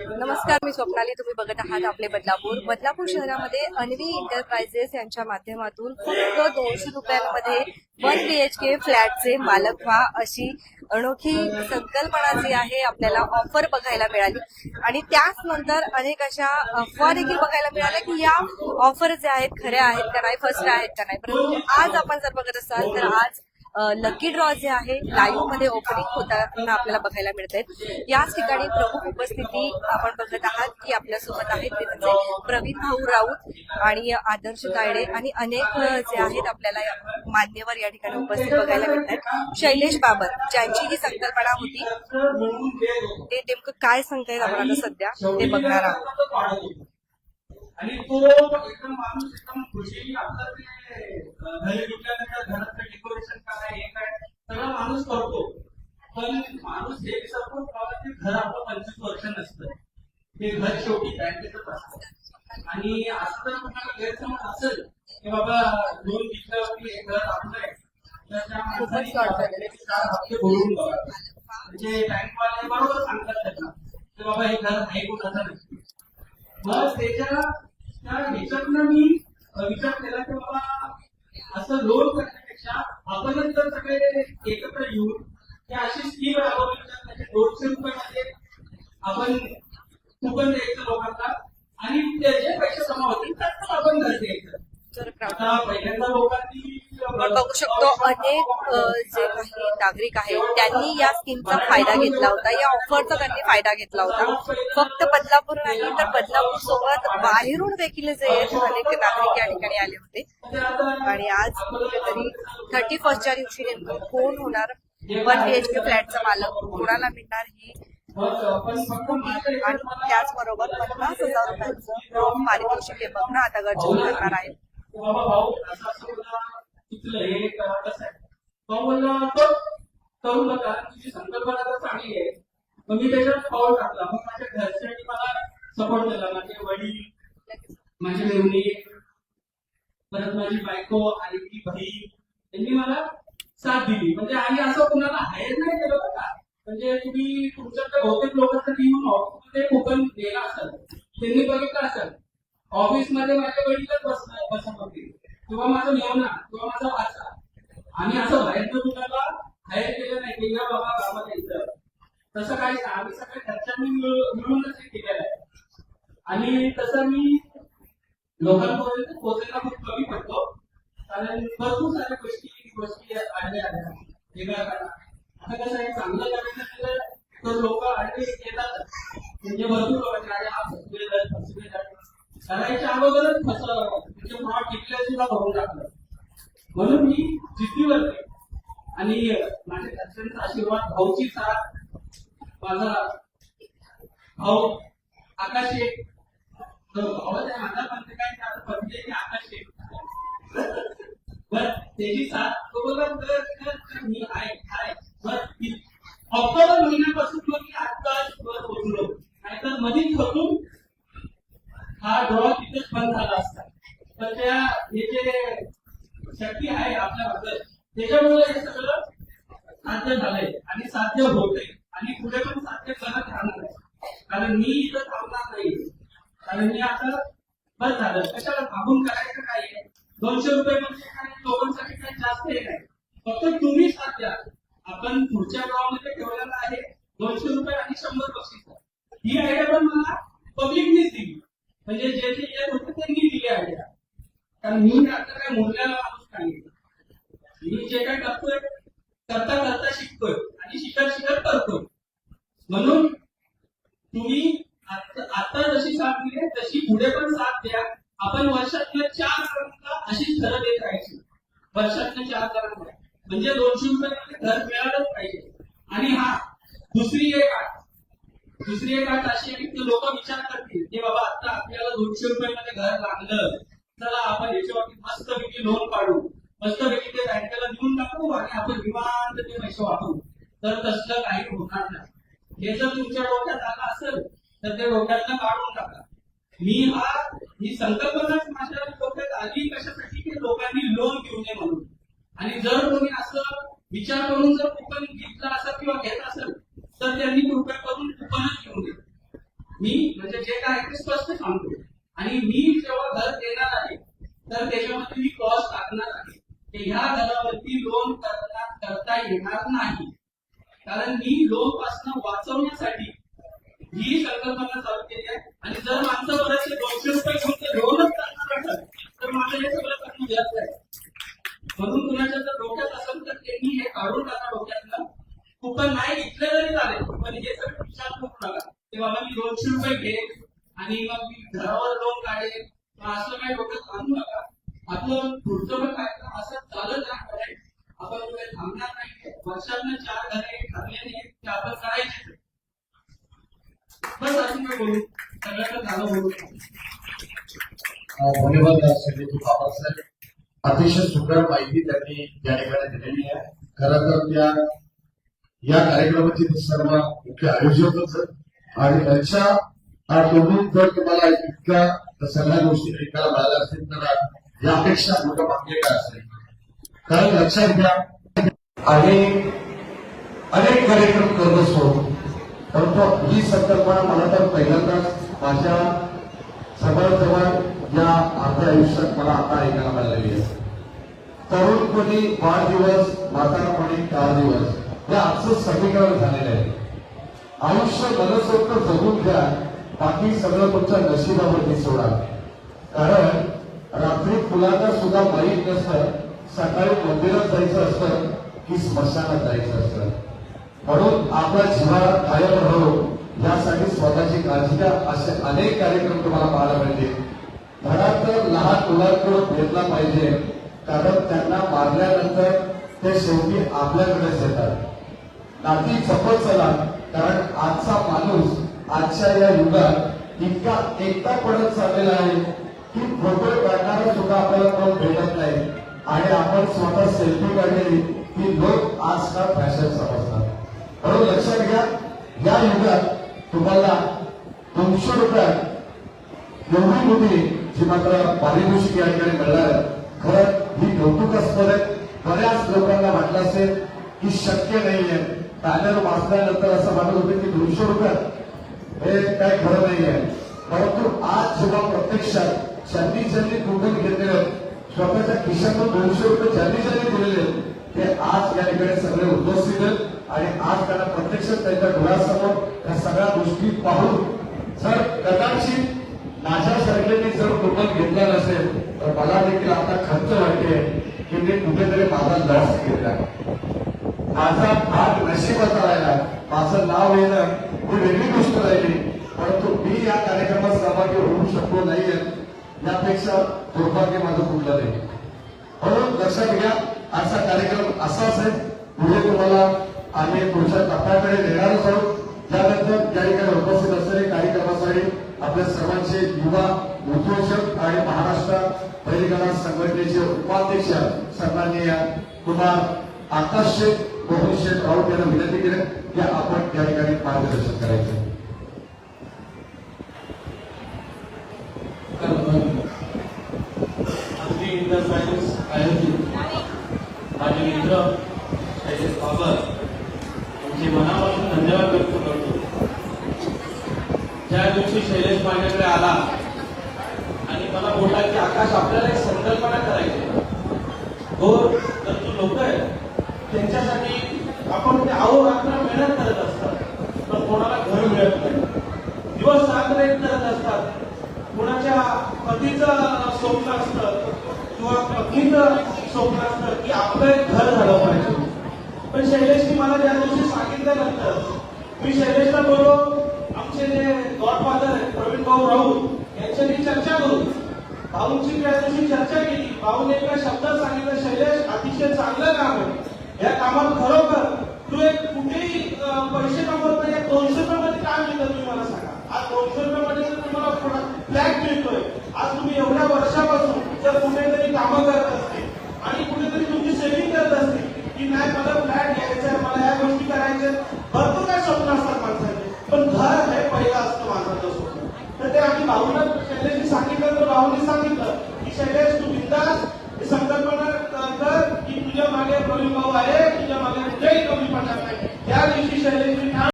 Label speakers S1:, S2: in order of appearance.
S1: नमस्कार मी स्वप्नाली.
S2: तुम्ही बघत आहात आपले बदलापूर. बदलापूर शहरामध्ये अन्वी एंटरप्राइजेस यांच्या माध्यमातून फक्त दोनशे रुपयांमध्ये
S1: वन बी एच के फ्लॅटचे मालक व्हा
S2: अशी अनोखी संकल्पना जी आहे आपल्याला ऑफर बघायला मिळाली. आणि त्याच नंतर अनेक अशा अफवा देखील बघायला मिळाल्या की या ऑफर जे आहेत खऱ्या आहेत का नाही फर्स्ट आहेत का नाही? परंतु आज आपण जर बघत असाल तर आज लकी ड्रॉ जे आहे लाईव्हमध्ये ओपनिंग होताना आपल्याला बघायला मिळत
S1: आहेत याच ठिकाणी प्रमुख उपस्थिती आपण बघत आहात की आपल्यासोबत आहेत ते प्रवीण भाऊ राऊत आणि
S2: आदर्श गायडे आणि अनेक जे आहेत आपल्याला या- मान्यवर या ठिकाणी उपस्थित बघायला मिळत आहेत शैलेश बाबर ज्यांची ही संकल्पना होती ते नेमकं काय सांगतायत आपण आता सध्या ते बघणार
S1: आहोत. आणि तो एकदम माणूस एकदम खुशी आपलं ते घरी घेतल्यानंतर घराचं डेकोरेशन काय हे काय सगळं माणूस करतो. पण माणूस हे विसरतो का ते घर आपलं पंचवीस वर्ष नसतं. ते घर शेवटी बँकेतच असतं. आणि असं जर तुम्हाला गैरसमज असेल की बाबा घेतलं की हे घर आपलं आहे तर त्या माणसाने. चार हप्ते भरून बघा.
S2: म्हणजे
S1: बँकवाले बरोबर सांगतात त्यांना की बाबा हे घर आहे कुणाचं नाही. मग त्याच्या त्या ह्याच्यातनं मी विचार केला की बाबा असं लोन करण्यापेक्षा आपणच जर सगळे एकत्र येऊन त्या अशी स्कीम राबवली तर त्याचे दोनशे रुपयामध्ये आपण कुपन द्यायचं लोकांना आणि ते जे पैसे जमा होतील त्यातून आपण घर द्यायचं
S2: आता
S1: पहिल्यांदा लोकांनी बघू शकतो अनेक जे काही
S2: नागरिक आहेत त्यांनी या स्कीमचा फायदा घेतला होता. या ऑफरचा त्यांनी फायदा घेतला होता.
S1: फक्त बदलापूर नाही तर बदलापूर सोबत बाहेरून
S2: देखील जे अनेक नागरिक या ठिकाणी आले होते.
S1: आणि
S2: आज कुठेतरी
S1: थर्टी फर्स्टच्या दिवशी नेमकं कोण होणार? वन बीएचके फ्लॅटचा मालक कोणाला
S2: मिळणार? ही
S1: आणि त्याचबरोबर पन्नास हजार रुपयांचं पारितोषिक हे बघणं
S2: आता गरजेचं करणार आहे.
S1: तिथलं हे करा कसं आहे. तो बोलला तो करू नका तुझी संकल्पना तर चांगली आहे. मग मी त्याच्यात पाऊल टाकला. मग माझ्या घरच्यांनी मला सपोर्ट केला. माझे वडील माझे मेवणी परत माझी बायको आणि ती बहीण त्यांनी मला साथ दिली. म्हणजे आणि असं कुणाला हायर नाही केलं बघा म्हणजे तुम्ही तुमच्याकडे बहुतेक लोकांचं टीम ऑफिसमध्ये कुपन गेला असाल. त्यांनी बघितलं असेल. ऑफिसमध्ये माझ्या वडीलच बस बसत होते. किंवा माझा मेवना किंवा माझा वाचा. आणि असं बाहेरचं कुणाला हायर केलं नाही की बाबा गावात यायचं. तसं काही नाही. आम्ही सगळ्या घरच्यांनी मिळून- मिळूनच हे केलेलं आहे. आणि तसं मी लोकांपर्यंत पोहोचायला खूप कमी पडतो कारण भरपूर साऱ्या गोष्टी गोष्टी आणल्या वेगळ्या आता कसं आहे चांगलं करायचं केलं तर लोक आणखी येतात. म्हणजे भरपूर लोकांचे आज हॉस्पिटल हॉस्पिटल करायच्या अगोदरच फसवलं म्हणजे फ्रॉड टिकल्या सुद्धा भरून टाकलं. म्हणून मी जिद्दीवर आणि माझ्या घरच्यांचा आशीर्वाद भाऊची साथ माझा भाऊ आकाश. एक तो भावाचा माझा पण काय त्याचं पत्नी आहे ती आकाश. एक बर त्याची साथ तो बोलला मी आहे आहे बर ती- ऑक्टोबर महिन्यापासून मग मी आत्ताच वर पोहोचलो नाहीतर मधीच होतून हा डोळा तिथेच बंद झाला असता तर त्या हे जे शक्ती आहे आपल्याबद्दल त्याच्यामुळे हे सगळं साध्य झालंय आणि साध्य होतंय आणि पुढे पण कारण मी इथं थांबणार नाही कारण मी आता बस झालं. कशाला थांबून करायचं काय आहे? दोनशे रुपये म्हणजे काय? लोकांसाठी काही जास्त हे नाही फक्त तुम्ही साथ द्या. आपण पुढच्या गावामध्ये ठेवलेला आहे. दोनशे रुपये आणि शंभर बक्षीस. ही आयडिया पण मला पब्लिकनीच दिली. म्हणजे जे जे येत होते त्यांनी दिली आयडिया कारण मी आता काय मूल्याला माणूस नाही. मी जे काय करतोय करता करता शिकतोय आणि शिकत शिकत करतोय. म्हणून तुम्ही आता आता जशी साथ दिली तशी पुढे पण साथ द्या. आपण वर्षातल्या चार जणांना अशीच घरं देत राहायची. वर्षातल्या चार जणांना म्हणजे दोनशे रुपये घर मिळालंच पाहिजे. आणि हा दुसरी एक आठ. दुसरी एक आठ अशी आहे की लोक विचार करतील की बाबा आता आपल्याला दोनशे रुपयामध्ये घर लागलं. चला आपण याच्यावरती मस्तपैकी लोन काढू. मस्त पैकी ते बँकेला देऊन टाकू आणि आपण विमान ते पैसे वापरू. तर तसलं काही होणार नाही. हे जर तुमच्या डोक्यात आलं असेल तर ते डोक्यातनं काढून टाका. मी हा ही संकल्पनाच माझ्या डोक्यात आली कशासाठी की लोकांनी लोन घेऊ नये म्हणून. आणि जर कोणी असं विचार करून जर कुपन घेतला असेल किंवा घेत असेल तर त्यांनी कृपया करून कुपनच घेऊन दे मी म्हणजे जे काय ते स्पष्ट सांगतो. आणि मी जेव्हा घर देणार आहे तर त्याच्यामध्ये मी कॉस्ट टाकणार आहे. की ह्या घरावरती लोन करता करता येणार नाही. कारण मी लोनपासून वाचवण्यासाठी ही संकल्पना चालू केली आहे. आणि जर माणसं बरेचसे दोनशे रुपये घेऊन लोनच असेल तर माझं हे सगळं करणं व्यर्थ आहे. म्हणून कुणाच्या जर डोक्यात असेल तर त्यांनी हे काढून टाका डोक्यातनं. कुपन नाही घेतले जरी चालेल पण हे सगळं विचार करू नका. ते बाबा मी दोनशे रुपये घेईन आणि मग मी घरावर लोन काढेल मग असं काही डोक्यात आणू नका. आपलं पुढचं पण काय असं चालत राहणार आहे. आपण थांबणार नाही वर्षातनं चार घरे ठरलेली ते आपण करायचे बस अजून काय बोलू सगळ्यांना झालं बोलू.
S3: धन्यवाद श्रीमती बाबासाहेब अतिशय सुंदर माहिती त्यांनी या ठिकाणी दिलेली आहे. खरं तर त्या या कार्यक्रमाचे सर्व मुख्य आयोजकच आणि त्यांच्या हा तुम्ही जर तुम्हाला इतक्या सगळ्या गोष्टी ऐकायला मिळाल्या असतील तर यापेक्षा मोठं भाग्य काय असेल? कारण लक्षात घ्या आणि अनेक कार्यक्रम करत असतो परंतु ही संकल्पना मला तर पहिल्यांदाच माझ्या जवळजवळ या आपल्या आयुष्यात मला आता ऐकायला मिळालेली आहे. तरुणपणी वाढदिवस म्हातारपणी चार दिवस हे आजचं समीकरण झालेलं आहे. आयुष्य मनसोक्त जगून घ्या बाकी सगळं तुमच्या नशिबावरती सोडा. कारण रात्री फुलांना सुद्धा माहीत नसतं सकाळी मंदिरात जायचं असतं की स्मशानात जायचं असतं. म्हणून आपला जीवाला कायम राहो. यासाठी स्वतःची काळजी घ्या. असे अनेक कार्यक्रम तुम्हाला पाहायला मिळतील. घरात तर लहान मुलांकडून घेतला पाहिजे. कारण त्यांना मारल्यानंतर ते शेवटी आपल्याकडेच येतात. नाती जपत चला. कारण आजचा माणूस आजच्या या युगात इतका एकटा पडत चाललेला आहे की फोटो काढणारा सुद्धा आपल्याला कोण भेटत नाही. आणि आपण स्वतः सेल्फी काढलेली. की लोक आजकाल फॅशन समजतात? म्हणून लक्षात घ्या या युगात तुम्हाला दोनशे रुपयात एवढी मोठी जी मात्र पारितोषिक या ठिकाणी मिळणार आहे खरं ही कौतुकास्पद आहे. बऱ्याच लोकांना वाटलं असेल की शक्य नाहीये. बॅनर वाचल्यानंतर असं वाटत होतं की दोनशे रुपयात हे काय खरं नाहीये. परंतु आज जेव्हा प्रत्यक्षात ज्यांनी ज्यांनी कुठून घेतलेलं स्वतःच्या खिशातून दोनशे रुपये ज्यांनी ज्यांनी दिलेले आहेत, ते आज या ठिकाणी सगळे उपस्थित आहेत आणि आज त्यांना प्रत्यक्ष त्यांच्या डोळ्यासमोर या सगळ्या गोष्टी पाहून जर कदाचित माझ्यासारख्यांनी जर कुटुंब घेतला नसेल तर मला देखील आता खर्च वाटते की मी कुठेतरी माझा लस घेतला. माझा भाग नशिबाचा राहिला माझं नाव येणं ही वेगळी गोष्ट राहिली परंतु मी या कार्यक्रमात सहभागी होऊ शकलो नाहीये यापेक्षा दुर्भाग्य माझं कुठलं नाही. म्हणून लक्षात घ्या आजचा कार्यक्रम असाच आहे पुढे तुम्हाला आम्ही पुढच्या टप्प्याकडे नेणारच आहोत. त्यानंतर या ठिकाणी उपस्थित असलेले कार्यक्रमासाठी आपल्या सर्वांचे युवा उद्योजक आणि महाराष्ट्र बैलगाडा संघटनेचे उपाध्यक्ष सन्माननीय कुमार आकाश शेख मोहन शेख राऊत यांना विनंती केली की आपण या ठिकाणी मार्गदर्शन करायचं
S4: आमची इंटरप्राइजेस आयोजित माझे मित्र शैलेश बाबर यांचे मनापासून धन्यवाद व्यक्त करतो. ज्या दिवशी शैलेश माझ्याकडे आला आणि मला बोलला की आकाश आपल्याला एक संकल्पना करायची हो तर ती लोक आहेत त्यांच्यासाठी आपण ते आहो रात्र मेहनत करत असतात. पण कोणाला घर मिळत नाही. दिवस रात्र एक करत असतात. कुणाच्या पतीचं स्वप्न असतं किंवा पत्नीचं स्वप्न असतं की आपलं एक घर झालं पाहिजे. पण शैलेशनी मला ज्या दिवशी सांगितल्यानंतर मी शैलेशला बोललो आमचे जे गॉडफादर आहेत प्रवीण भाऊ राऊत यांच्याशी चर्चा करू. भाऊंची त्या चर्चा केली. भाऊने एका शब्दात सांगितलं शैलेश अतिशय चांगलं काम आहे. या कामात खरोखर तू एक कुठेही पैसे कमवत नाही दोनशे रुपयामध्ये काय मिळतं तुम्ही मला सांगा. आज दोनशे रुपयामध्ये तुम्हाला फ्लॅट मिळतोय आज तुम्ही एवढ्या वर्षापासून जर कुठेतरी कामं करत असते की नाही मला फ्लॅट घ्यायचा आहे मला या गोष्टी करायच्या भरपूर काय स्वप्न असतात माणसाचे. पण घर हे पहिलं असतं माणसाचं स्वप्न. तर ते आम्ही भाऊला शैलेशने सांगितलं तर भाऊने सांगितलं की शैलेश तू बिंदास. संकल्पना कर की तुझ्या मागे प्रवीण भाऊ आहे तुझ्या मागे कुठेही कमी पडणार नाही. त्या दिवशी शैलेश